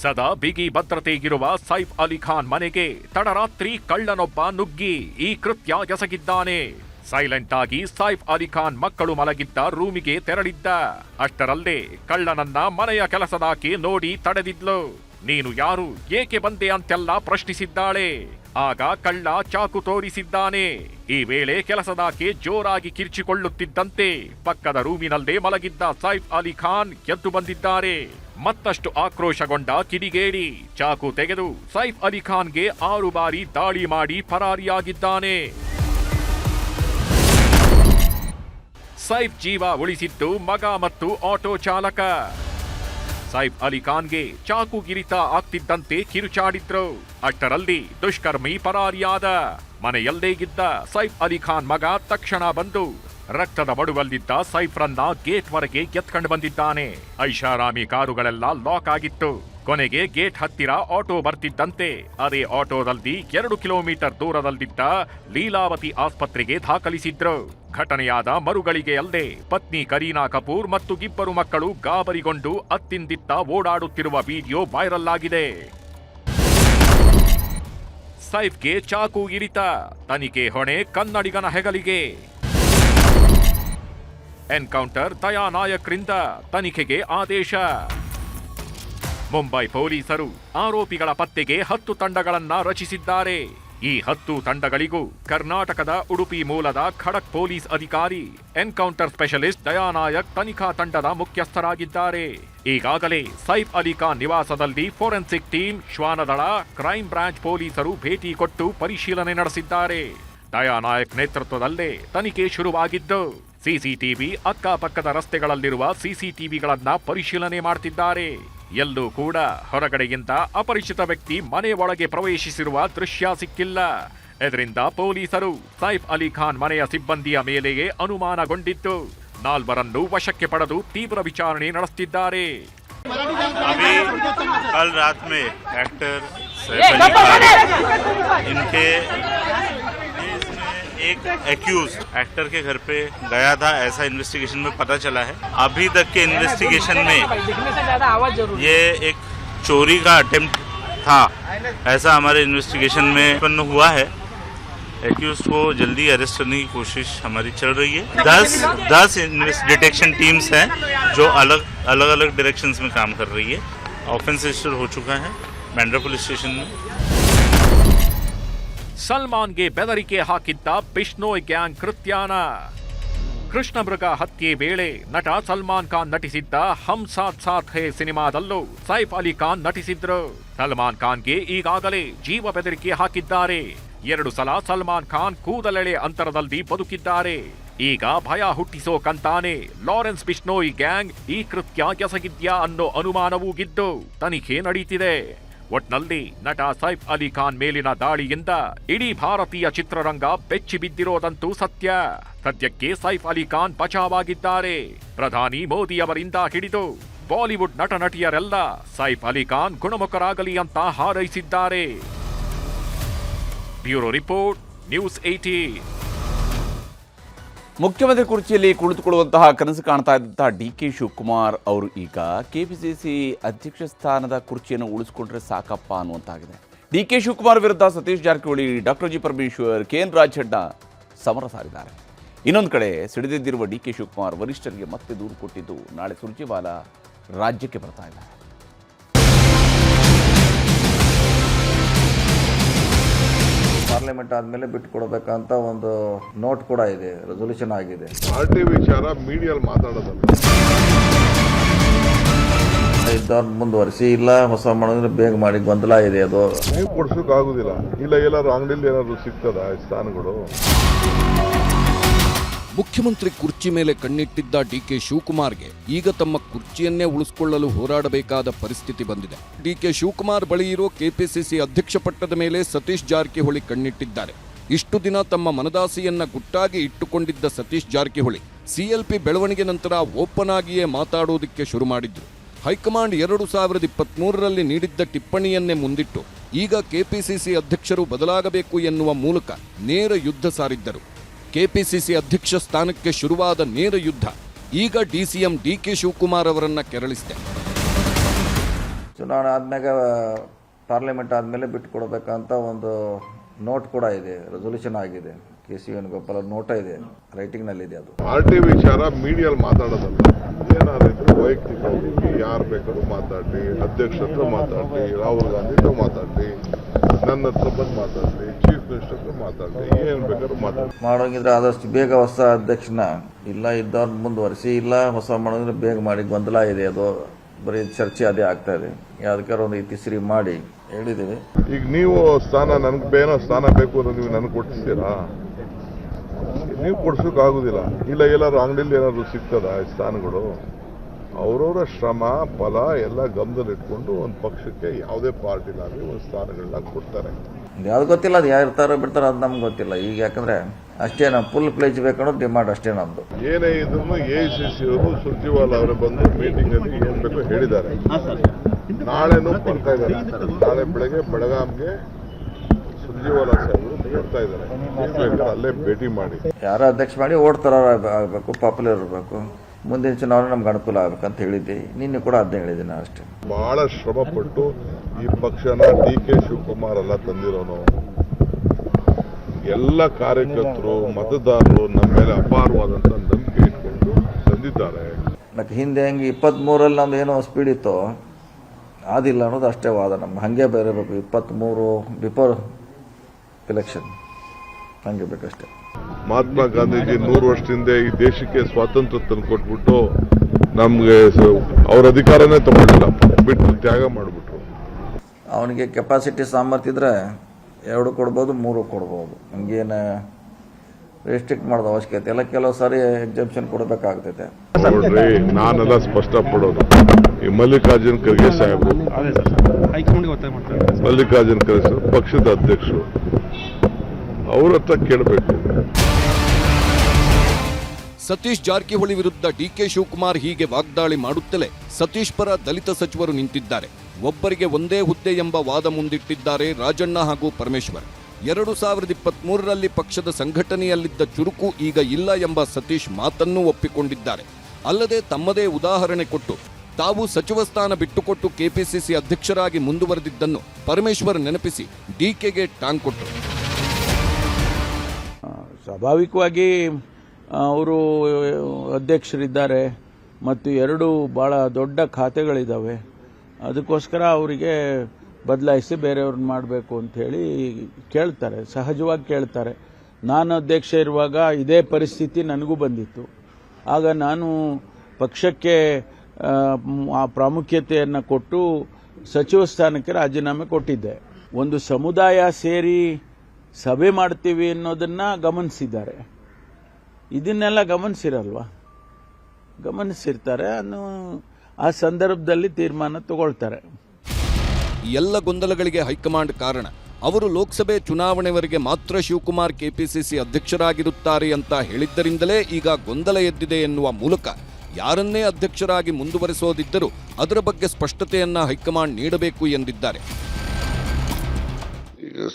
ಸದಾ ಬಿಗಿ ಭದ್ರತೆಗಿರುವ ಸೈಫ್ ಅಲಿ ಖಾನ್ ಮನೆಗೆ ತಡರಾತ್ರಿ ಕಳ್ಳನೊಬ್ಬ ನುಗ್ಗಿ ಈ ಕೃತ್ಯ ಎಸಗಿದ್ದಾನೆ ಸೈಲೆಂಟ್ ಆಗಿ ಸೈಫ್ ಅಲಿ ಖಾನ್ ಮಕ್ಕಳು ಮಲಗಿದ್ದ ರೂಮಿಗೆ ತೆರಳಿದ್ದ. ಅಷ್ಟರಲ್ಲೇ ಕಳ್ಳನನ್ನ ಮನೆಯ ಕೆಲಸದಾಕೆ ನೋಡಿ ತಡೆದಿದ್ಲು. ನೀನು ಯಾರು, ಏಕೆ ಬಂದೆ ಅಂತೆಲ್ಲ ಪ್ರಶ್ನಿಸಿದ್ದಾಳೆ. ಆಗ ಕಳ್ಳ ಚಾಕು ತೋರಿಸಿದ್ದಾನೆ. ಈ ವೇಳೆ ಕೆಲಸದಾಕೆ ಜೋರಾಗಿ ಕಿರ್ಚಿಕೊಳ್ಳುತ್ತಿದ್ದಂತೆ ಪಕ್ಕದ ರೂಮಿನಲ್ಲೇ ಮಲಗಿದ್ದ ಸೈಫ್ ಅಲಿ ಖಾನ್ ಎದ್ದು ಬಂದಿದ್ದಾರೆ. ಮತ್ತಷ್ಟು ಆಕ್ರೋಶಗೊಂಡ ಕಿಡಿಗೇಡಿ ಚಾಕು ತೆಗೆದು ಸೈಫ್ ಅಲಿ ಖಾನ್ಗೆ ಆರು ಬಾರಿ ದಾಳಿ ಮಾಡಿ ಪರಾರಿಯಾಗಿದ್ದಾನೆ. ಸೈಫ್ ಜೀವ ಉಳಿಸಿದ್ದು ಮಗ ಮತ್ತು ಆಟೋ ಚಾಲಕ. ಸೈಫ್ ಅಲಿ ಖಾನ್ಗೆ ಚಾಕು ಗಿರಿತ ಆಗ್ತಿದ್ದಂತೆ ಕಿರುಚಾಡಿದ್ರು. ಅಷ್ಟರಲ್ಲಿ ದುಷ್ಕರ್ಮಿ ಪರಾರಿಯಾದ. ಮನೆಯಲ್ಲೇ ಇದ್ದ ಸೈಫ್ ಅಲಿ ಖಾನ್ ಮಗ ತಕ್ಷಣ ಬಂದು ರಕ್ತದ ಬಡುವಲ್ಲಿದ್ದ ಸೈಫ್ರನ್ನ ಗೇಟ್ವರೆಗೆ ಎತ್ಕೊಂಡು ಬಂದಿದ್ದಾನೆ. ಐಷಾರಾಮಿ ಕಾರುಗಳೆಲ್ಲ ಲಾಕ್ ಆಗಿತ್ತು. ಕೊನೆಗೆ ಗೇಟ್ ಹತ್ತಿರ ಆಟೋ ಬರ್ತಿದ್ದಂತೆ. ಅದೇ ಆಟೋದಲ್ಲಿ ಎರಡು ಕಿಲೋಮೀಟರ್ ದೂರದಲ್ಲಿದ್ದ ಲೀಲಾವತಿ ಆಸ್ಪತ್ರೆಗೆ ದಾಖಲಿಸಿದ್ರು. ಘಟನೆಯಾದ ಮರುಗಳಿಗೆ ಅಲ್ಲದೆ ಪತ್ನಿ ಕರೀನಾ ಕಪೂರ್ ಮತ್ತು ಇಬ್ಬರು ಮಕ್ಕಳು ಗಾಬರಿಗೊಂಡು ಅತ್ತಿಂದಿತ್ತ ಓಡಾಡುತ್ತಿರುವ ವಿಡಿಯೋ ವೈರಲ್ ಆಗಿದೆ. ಸೈಫ್ಗೆ ಚಾಕು ಇರಿತ, ತನಿಖೆ ಹೊಣೆ ಕನ್ನಡಿಗನ ಹೆಗಲಿಗೆ. ಎನ್ಕೌಂಟರ್ ತಯಾ ನಾಯಕ್ರಿಂದ ತನಿಖೆಗೆ ಆದೇಶ. ಮುಂಬೈ ಪೊಲೀಸರು ಆರೋಪಿಗಳ ಪತ್ತೆಗೆ ಹತ್ತು ತಂಡಗಳನ್ನ ರಚಿಸಿದ್ದಾರೆ. ಈ ಹತ್ತು ತಂಡಗಳಿಗೂ ಕರ್ನಾಟಕದ ಉಡುಪಿ ಮೂಲದ ಖಡಕ್ ಪೊಲೀಸ್ ಅಧಿಕಾರಿ, ಎನ್ಕೌಂಟರ್ ಸ್ಪೆಷಲಿಸ್ಟ್ ದಯಾನಾಯಕ್ ತನಿಖಾ ತಂಡದ ಮುಖ್ಯಸ್ಥರಾಗಿದ್ದಾರೆ. ಈಗಾಗಲೇ ಸೈಫ್ ಅಲಿ ನಿವಾಸದಲ್ಲಿ ಫೋರೆನ್ಸಿಕ್ ಟೀಮ್, ಶ್ವಾನದಳ ಕ್ರೈಂ ಬ್ರಾಂಚ್ ಪೊಲೀಸರು ಭೇಟಿ ಕೊಟ್ಟು ಪರಿಶೀಲನೆ ನಡೆಸಿದ್ದಾರೆ. ದಯಾನಾಯಕ್ ನೇತೃತ್ವದಲ್ಲೇ ತನಿಖೆ ಶುರುವಾಗಿದ್ದು, ಸಿಸಿಟಿವಿ ಅಕ್ಕಪಕ್ಕದ ರಸ್ತೆಗಳಲ್ಲಿರುವ ಸಿಸಿಟಿವಿಗಳನ್ನ ಪರಿಶೀಲನೆ ಮಾಡ್ತಿದ್ದಾರೆ. ಎಲ್ಲೂ ಕೂಡ ಹೊರಗಡೆಯಿಂದ ಅಪರಿಚಿತ ವ್ಯಕ್ತಿ ಮನೆ ಒಳಗೆ ಪ್ರವೇಶಿಸಿರುವ ದೃಶ್ಯ ಸಿಕ್ಕಿಲ್ಲ ಇದರಿಂದ ಪೊಲೀಸರು ಸೈಫ್ ಅಲಿ ಖಾನ್ ಮನೆಯ ಸಿಬ್ಬಂದಿಯ ಮೇಲೆಯೇ ಅನುಮಾನಗೊಂಡಿದ್ದು ನಾಲ್ವರನ್ನು ವಶಕ್ಕೆ ಪಡೆದು ತೀವ್ರ ವಿಚಾರಣೆ ನಡೆಸುತ್ತಿದ್ದಾರೆ अभी कल रात में एक्टर सैफ अली खान इनके इसमें एक एक्यूज एक्टर के घर पे गया था, ऐसा इन्वेस्टिगेशन में पता चला है। अभी तक के इन्वेस्टिगेशन में ये एक चोरी का अटेम्प्ट था, ऐसा हमारे इन्वेस्टिगेशन में उत्पन्न हुआ है। एक्यूज को जल्दी अरेस्ट करने की कोशिश हमारी चल रही है। दस दस डिटेक्शन टीम्स हैं, जो अलग अलग अलग डायरेक्शन में काम कर रही है। ऑफेंस रजिस्टर हो चुका है बैंड्रा पुलिस स्टेशन में। ಸಲ್ಮಾನ್ಗೆ ಬೆದರಿಕೆ ಹಾಕಿದ್ದ ಬಿಷ್ಣೋಯ್ ಗ್ಯಾಂಗ್ ಕೃತ್ಯಾನ. ಕೃಷ್ಣಮೃಗ ಹತ್ಯೆ ವೇಳೆ ನಟ ಸಲ್ಮಾನ್ ಖಾನ್ ನಟಿಸಿದ್ದ ಹಮ್ ಸಾಥ್ ಸಾಥ್ ಹೇ ಸಿನಿಮಾದಲ್ಲೂ ಸೈಫ್ ಅಲಿ ಖಾನ್ ನಟಿಸಿದ್ರು. ಸಲ್ಮಾನ್ ಖಾನ್ಗೆ ಈಗಾಗಲೇ ಜೀವ ಬೆದರಿಕೆ ಹಾಕಿದ್ದಾರೆ. ಎರಡು ಸಲ ಸಲ್ಮಾನ್ ಖಾನ್ ಕೂದಲೆಳೆ ಅಂತರದಲ್ಲಿ ಬದುಕಿದ್ದಾರೆ. ಈಗ ಭಯ ಹುಟ್ಟಿಸೋಕಂತಾನೆ ಲಾರೆನ್ಸ್ ಬಿಷ್ಣೋಯ್ ಗ್ಯಾಂಗ್ ಈ ಕೃತ್ಯ ಎಸಗಿದ್ಯಾ ಅನ್ನೋ ಅನುಮಾನವೂ ಗಿದ್ದು ತನಿಖೆ ನಡೀತಿದೆ. ಒಟ್ನಲ್ಲಿ ನಟ ಸೈಫ್ ಅಲಿ ಖಾನ್ ಮೇಲಿನ ದಾಳಿಯಿಂದ ಇಡೀ ಭಾರತೀಯ ಚಿತ್ರರಂಗ ಬೆಚ್ಚಿ ಬಿದ್ದಿರೋದಂತೂ ಸತ್ಯ. ಸದ್ಯಕ್ಕೆ ಸೈಫ್ ಅಲಿ ಖಾನ್ ಬಚಾವಾಗಿದ್ದಾರೆ. ಪ್ರಧಾನಿ ಮೋದಿ ಅವರಿಂದ ಹಿಡಿದು ಬಾಲಿವುಡ್ ನಟ ನಟಿಯರೆಲ್ಲ ಸೈಫ್ ಅಲಿ ಖಾನ್ ಗುಣಮುಖರಾಗಲಿ ಅಂತ ಹಾರೈಸಿದ್ದಾರೆ. ಬ್ಯೂರೋ ರಿಪೋರ್ಟ್, ನ್ಯೂಸ್ ಏಟಿ ಮುಖ್ಯಮಂತ್ರಿ ಕುರ್ಚಿಯಲ್ಲಿ ಕುಳಿತುಕೊಳ್ಳುವಂತಹ ಕನಸು ಕಾಣ್ತಾ ಇದ್ದಂತಹ ಡಿ ಕೆ ಶಿವಕುಮಾರ್ ಅವರು ಈಗ ಕೆಪಿಸಿಸಿ ಅಧ್ಯಕ್ಷ ಸ್ಥಾನದ ಕುರ್ಚಿಯನ್ನು ಉಳಿಸಿಕೊಂಡ್ರೆ ಸಾಕಪ್ಪ ಅನ್ನುವಂತಾಗಿದೆ. ಡಿ ಕೆ ಶಿವಕುಮಾರ್ ವಿರುದ್ಧ Satish Jarkiholi, doctor G Parameshwar, K N Rajanna ಸಮರ ಸಾರಿದ್ದಾರೆ. ಇನ್ನೊಂದು ಕಡೆ ಸಿಡಿದಿದ್ದಿರುವ ಡಿ ಕೆ ಶಿವಕುಮಾರ್ ವರಿಷ್ಠರಿಗೆ ಮತ್ತೆ ದೂರು ಕೊಟ್ಟಿದ್ದು ನಾಳೆ ಸುರ್ಜೇವಾಲ ರಾಜ್ಯಕ್ಕೆ ಬರ್ತಾ ಇದ್ದಾರೆ ಪಾರ್ಲಿಮೆಂಟ್ ಆದಮೇಲೆ ಬಿಟ್ಟು ಕೊಡಬೇಕಂತ ಒಂದು ನೋಟ್ ಕೂಡ ಇದೆ ರೆಸೊಲ್ಯೂಷನ್ ಆಗಿದೆ. ಪಾರ್ಟಿ ವಿಚಾರ ಮೀಡಿಯಲ್ಲಿ ಮಾತಾಡೋದಲ್ಲ. ಇದ್ದವ್ರು ಮುಂದುವರಿಸಿ ಇಲ್ಲ ಹೊಸ ಮಾಡಿದ್ರೆ ಬೇಗ ಮಾಡಿ ಗೊಂದಲ ಇದೆ ಅದು. ನೀವು ಕೊಡ್ಸೋಕೆ ಆಗುದಿಲ್ಲ ಇಲ್ಲ ಎಲ್ಲಾರು ಅಂಗಡಿಯಲ್ಲಿ ಏನಾದ್ರು ಸಿಗ್ತದ ಸ್ಥಾನಗಳು? ಮುಖ್ಯಮಂತ್ರಿ ಕುರ್ಚಿ ಮೇಲೆ ಕಣ್ಣಿಟ್ಟಿದ್ದ ಡಿಕೆ ಶಿವಕುಮಾರ್ಗೆ ಈಗ ತಮ್ಮ ಕುರ್ಚಿಯನ್ನೇ ಉಳಿಸಿಕೊಳ್ಳಲು ಹೋರಾಡಬೇಕಾದ ಪರಿಸ್ಥಿತಿ ಬಂದಿದೆ. ಡಿಕೆ ಶಿವಕುಮಾರ್ ಬಳಿ ಇರೋ ಕೆಪಿಸಿಸಿ ಅಧ್ಯಕ್ಷ ಪಟ್ಟದ ಮೇಲೆ ಸತೀಶ್ ಜಾರಕಿಹೊಳಿ ಕಣ್ಣಿಟ್ಟಿದ್ದಾರೆ. ಇಷ್ಟು ದಿನ ತಮ್ಮ ಮನದಾಸೆಯನ್ನ ಗುಟ್ಟಾಗಿ ಇಟ್ಟುಕೊಂಡಿದ್ದ ಸತೀಶ್ ಜಾರಕಿಹೊಳಿ ಸಿಎಲ್ಪಿ ಬೆಳವಣಿಗೆ ನಂತರ ಓಪನ್ ಆಗಿಯೇ ಮಾತಾಡೋದಕ್ಕೆ ಶುರು ಮಾಡಿದ್ರು. ಹೈಕಮಾಂಡ್ ಎರಡು ಸಾವಿರದ ಇಪ್ಪತ್ಮೂರರಲ್ಲಿ ನೀಡಿದ್ದ ಟಿಪ್ಪಣಿಯನ್ನೇ ಮುಂದಿಟ್ಟು ಈಗ ಕೆಪಿಸಿಸಿ ಅಧ್ಯಕ್ಷರು ಬದಲಾಗಬೇಕು ಎನ್ನುವ ಮೂಲಕ ನೇರ ಯುದ್ಧ ಸಾರಿದ್ದರು. ಕೆಪಿಸಿಸಿ ಅಧ್ಯಕ್ಷ ಸ್ಥಾನಕ್ಕೆ ಶುರುವಾದ ನೇರ ಯುದ್ಧ. ಈಗ ಡಿಸಿಎಂ ಡಿಕೆ ಶಿವಕುಮಾರ್ ಅವರನ್ನ ಕೆರಳಿಸಿದೆ. ಚುನಾವಣೆ ಆದ್ಮ್ಯಾಗ ಪಾರ್ಲಿಮೆಂಟ್ ಆದಮೇಲೆ ಬಿಟ್ಟು ಕೊಡಬೇಕಂತ ಒಂದು ನೋಟ್ ಕೂಡ ಇದೆ. ರೆಸೊಲ್ಯೂಷನ್ ಆಗಿದೆ. ಕೆ ಸಿ ವೇಣುಗೋಪಾಲ್ ಅವ್ರ ನೋಟ ಇದೆ. ರೈಟಿಂಗ್ನಲ್ಲಿದೆ ಅದು. ಪಾರ್ಟಿ ವಿಚಾರ ಮೀಡಿಯಲ್ಲಿ ಮಾತಾಡೋದಲ್ಲ. ಏನಾದ್ರು ವೈಯಕ್ತಿಕವಾಗಿ ವೈಯಕ್ತಿಕ ಯಾರು ಬೇಕಾದ್ರೂ ಮಾತಾಡ್ಲಿ ಅಧ್ಯಕ್ಷ ಮಾತಾಡಿ ಮಾತಾಡ್ಲಿ ರಾಹುಲ್ ಗಾಂಧಿ ಮಾತಾಡ್ಲಿ ನನ್ನ ಹತ್ರ ಬಂದು ಮಾತಾಡ್ಲಿ ಚೀಫ್ ಮಿನಿಸ್ಟರ್ ಹತ್ರ ಮಾತಾಡ್ಲಿ ಏನ್ ಬೇಕಾದ್ರೂ ಮಾತಾಡ್ಲಿ ಮಾಡೋಂಗಿದ್ರೆ ಆದಷ್ಟು ಬೇಗ ಹೊಸ ಅಧ್ಯಕ್ಷನ ಇಲ್ಲ ಇದ್ದವ್ರು ಮುಂದುವರಿಸಿ ಇಲ್ಲ ಹೊಸ ಮಾಡೋದ್ರೆ ಬೇಗ ಮಾಡಿ ಗೊಂದಲ ಇದೆ ಅದು. ಬರೀ ಚರ್ಚೆ ಅದೇ ಆಗ್ತಾ ಇದೆ. ಯಾವ್ದಕ್ಕಾರ ಒಂದು ಇತಿಶ್ರೀ ಮಾಡಿ ಹೇಳಿದ್ದೀವಿ. ಈಗ ನೀವು ಸ್ಥಾನ ನನ್ಗೆ ಬೇನೋ ಸ್ಥಾನ ಬೇಕು ಅಂತ ನೀವು ನನಗೆ ಕೊಡ್ತೀರಾ ನೀವು ಕೊಡ್ಸೋಕೆ ಆಗುದಿಲ್ಲ ಇಲ್ಲ ಎಲ್ಲಾರು ಅಂಗಡಿಯಲ್ಲಿ ಏನಾದ್ರು ಸಿಗ್ತದ ಸ್ಥಾನಗಳು? ಅವರವರ ಶ್ರಮ ಫಲ ಎಲ್ಲ ಗಮನದಲ್ಲಿಟ್ಕೊಂಡು ಒಂದು ಪಕ್ಷಕ್ಕೆ ಯಾವುದೇ ಪಾರ್ಟಿಲಾಗಲಿ ಒಂದು ಸ್ಥಾನಗಳನ್ನ ಕೊಡ್ತಾರೆ. ಯಾವ್ದು ಗೊತ್ತಿಲ್ಲ ಅದು ಯಾರು ಇರ್ತಾರೋ ಬಿಡ್ತಾರೋ ಅದು ನಮ್ಗೆ ಗೊತ್ತಿಲ್ಲ. ಈಗ ಯಾಕಂದ್ರೆ ಅಷ್ಟೇ ನಮ್ಮ ಫುಲ್ ಪ್ಲೇಜ್ ಬೇಕನ್ನೋ ಡಿಮಾಂಡ್ ಅಷ್ಟೇ ನಮ್ದು. ಏನೇ ಇದ್ರು ಎ ಸಿ ಸಿ ಅವರು ಸುರ್ಜಿವಾಲ ಅವರು ಬಂದು ಮೀಟಿಂಗ್ ಅಲ್ಲಿ ಏನ್ ಬೇಕು ಹೇಳಿದ್ದಾರೆ. ನಾಳೆನೂ ಬರ್ತಾ ಇದ್ದಾರೆ. ನಾಳೆ ಬೆಳಗ್ಗೆ ಬೆಳಗಾಂಗೆ ಸುರ್ಜಿವಾಲ ಸಾಹೇಬರು ಬರ್ತಾ ಇದ್ದಾರೆ. ಅಲ್ಲೇ ಭೇಟಿ ಮಾಡಿ. ಯಾರ ಅಧ್ಯಕ್ಷ ಮಾಡಿ ಓಡ್ತಾರ ಆಗಬೇಕು ಪಾಪ್ಯುಲರ್ ಇರಬೇಕು. ಮುಂದಿನ ಚುನಾವಣೆ ನಮ್ಗೆ ಅನುಕೂಲ ಆಗ್ಬೇಕಂತ ಹೇಳಿದ್ದೆ. ನಿನ್ನೆ ಕೂಡ ಅದನ್ನ ಹೇಳಿದ್ದೀನಿ ನಾನು ಅಷ್ಟೇ. ಬಹಳ ಶ್ರಮ ಪಟ್ಟು ಈ ಪಕ್ಷನ ಡಿ ಕೆ ಶಿವಕುಮಾರ್ ಎಲ್ಲ ತಂದಿರೋನು. ಎಲ್ಲ ಕಾರ್ಯಕರ್ತರು ಮತದಾರರು ನಮ್ಮ ಮೇಲೆ ಅಪಾರವಾದಂತ ನಂಬಿಕೆ ಇಟ್ಕೊಂಡು ತಂದಿದ್ದಾರೆ. ಮತ್ತೆ ಹಿಂದೆ ಹೆಂಗೆ ಇಪ್ಪತ್ತ್ಮೂರಲ್ಲಿ ನಮ್ದು ಏನೋ ಸ್ಪೀಡ್ ಇತ್ತು ಆದಿಲ್ಲ ಅನ್ನೋದು ಅಷ್ಟೇ ವಾದ. ನಮ್ಮ ಹಾಗೆ ಬೇರೆಬೇಕು ಇಪ್ಪತ್ತ್ಮೂರು ಬಿಫೋರ್ ಎಲೆಕ್ಷನ್ ಹಂಗೆ ಬೇಕಷ್ಟೇ ಮಹಾತ್ಮ ಗಾಂಧೀಜಿ ನೂರು ವರ್ಷದಿಂದ ಈ ದೇಶಕ್ಕೆ ಸ್ವಾತಂತ್ರ್ಯ ತಂದು ಕೊಟ್ಬಿಟ್ಟು ನಮಗೆ ಅವ್ರ ಅಧಿಕಾರನೇ ತಗೊಂಡಿಲ್ಲ. ಬಿಟ್ಟು ತ್ಯಾಗ ಮಾಡಿಬಿಟ್ರು. ಅವನಿಗೆ ಕೆಪಾಸಿಟಿ ಸಾಮರ್ಥ್ಯ ಇದ್ರೆ ಎರಡು ಕೊಡ್ಬೋದು ಮೂರು ಕೊಡ್ಬೋದು. ಹಂಗೇನು ರಿಸ್ಟ್ರಿಕ್ಟ್ ಮಾಡೋದು ಅವಶ್ಯಕತೆ ಇಲ್ಲ. ಕೆಲವು ಸಾರಿ ಎಕ್ಸಾಮ್ಷನ್ ಕೊಡಬೇಕಾಗ್ತೈತೆ. ನೋಡ್ರಿ ನಾನೆಲ್ಲ ಸ್ಪಷ್ಟಪಡೋದು. ಈ ಮಲ್ಲಿಕಾರ್ಜುನ್ ಖರ್ಗೆ ಸಾಹೇಬರು ಮಾಡ್ತಾರೆ. ಮಲ್ಲಿಕಾರ್ಜುನ್ ಖರ್ಗೆ ಪಕ್ಷದ ಅಧ್ಯಕ್ಷರು. ಅವ್ರ ಹತ್ರ ಕೇಳಬೇಕು. ಸತೀಶ್ ಜಾರಕಿಹೊಳಿ ವಿರುದ್ಧ ಡಿಕೆ ಶಿವಕುಮಾರ್ ಹೀಗೆ ವಾಗ್ದಾಳಿ ಮಾಡುತ್ತಲೇ ಸತೀಶ್ ಪರ ದಲಿತ ಸಚಿವರು ನಿಂತಿದ್ದಾರೆ. ಒಬ್ಬರಿಗೆ ಒಂದೇ ಹುದ್ದೆ ಎಂಬ ವಾದ ಮುಂದಿಟ್ಟಿದ್ದಾರೆ ರಾಜಣ್ಣ ಹಾಗೂ ಪರಮೇಶ್ವರ್. ಎರಡು ಸಾವಿರದ ಇಪ್ಪತ್ಮೂರರಲ್ಲಿ ಪಕ್ಷದ ಸಂಘಟನೆಯಲ್ಲಿದ್ದ ಚುರುಕು ಈಗ ಇಲ್ಲ ಎಂಬ ಸತೀಶ್ ಮಾತನ್ನೂ ಒಪ್ಪಿಕೊಂಡಿದ್ದಾರೆ. ಅಲ್ಲದೆ ತಮ್ಮದೇ ಉದಾಹರಣೆ ಕೊಟ್ಟು, ತಾವು ಸಚಿವ ಸ್ಥಾನ ಬಿಟ್ಟುಕೊಟ್ಟು ಕೆಪಿಸಿಸಿ ಅಧ್ಯಕ್ಷರಾಗಿ ಮುಂದುವರೆದಿದ್ದನ್ನು ಪರಮೇಶ್ವರ್ ನೆನಪಿಸಿ ಡಿಕೆಗೆ ಟಾಂಗ್ ಕೊಟ್ಟರು. ಸ್ವಾಭಾವಿಕವಾಗಿ ಅವರು ಅಧ್ಯಕ್ಷರಿದ್ದಾರೆ ಮತ್ತು ಎರಡು ಭಾಳ ದೊಡ್ಡ ಖಾತೆಗಳಿದ್ದಾವೆ ಅದಕ್ಕೋಸ್ಕರ ಅವರಿಗೆ ಬದಲಾಯಿಸಿ ಬೇರೆಯವ್ರನ್ನ ಮಾಡಬೇಕು ಅಂಥೇಳಿ ಕೇಳ್ತಾರೆ ಸಹಜವಾಗಿ ಕೇಳ್ತಾರೆ. ನಾನು ಅಧ್ಯಕ್ಷ ಇರುವಾಗ ಇದೇ ಪರಿಸ್ಥಿತಿ ನನಗೂ ಬಂದಿತ್ತು. ಆಗ ನಾನು ಪಕ್ಷಕ್ಕೆ ಆ, ಪ್ರಾಮುಖ್ಯತೆಯನ್ನು ಕೊಟ್ಟು ಸಚಿವ ಸ್ಥಾನಕ್ಕೆ ರಾಜೀನಾಮೆ ಕೊಟ್ಟಿದ್ದೆ. ಒಂದು ಸಮುದಾಯ ಸೇರಿ ಸಭೆ ಮಾಡ್ತೀವಿ ಅನ್ನೋದನ್ನ ಗಮನಿಸಿದ್ದಾರೆ. ಇದನ್ನೆಲ್ಲ ಗಮನಿಸಿರಲ್ವಾ? ಗಮನಿಸಿರ್ತಾರೆ ಅನ್ನೋ ಆ ಸಂದರ್ಭದಲ್ಲಿ ತೀರ್ಮಾನ ತಗೊಳ್ತಾರೆ. ಎಲ್ಲ ಗೊಂದಲಗಳಿಗೆ ಹೈಕಮಾಂಡ್ ಕಾರಣ. ಅವರು ಲೋಕಸಭೆ ಚುನಾವಣೆವರೆಗೆ ಮಾತ್ರ ಶಿವಕುಮಾರ್ ಕೆಪಿಸಿಸಿ ಅಧ್ಯಕ್ಷರಾಗಿರುತ್ತಾರೆ ಅಂತ ಹೇಳಿದ್ದರಿಂದಲೇ ಈಗ ಗೊಂದಲ ಎದ್ದಿದೆ ಎನ್ನುವ ಮೂಲಕ ಯಾರನ್ನೇ ಅಧ್ಯಕ್ಷರಾಗಿ ಮುಂದುವರೆಸೋದಿದ್ದರೂ ಅದರ ಬಗ್ಗೆ ಸ್ಪಷ್ಟತೆಯನ್ನ ಹೈಕಮಾಂಡ್ ನೀಡಬೇಕು ಎಂದಿದ್ದಾರೆ.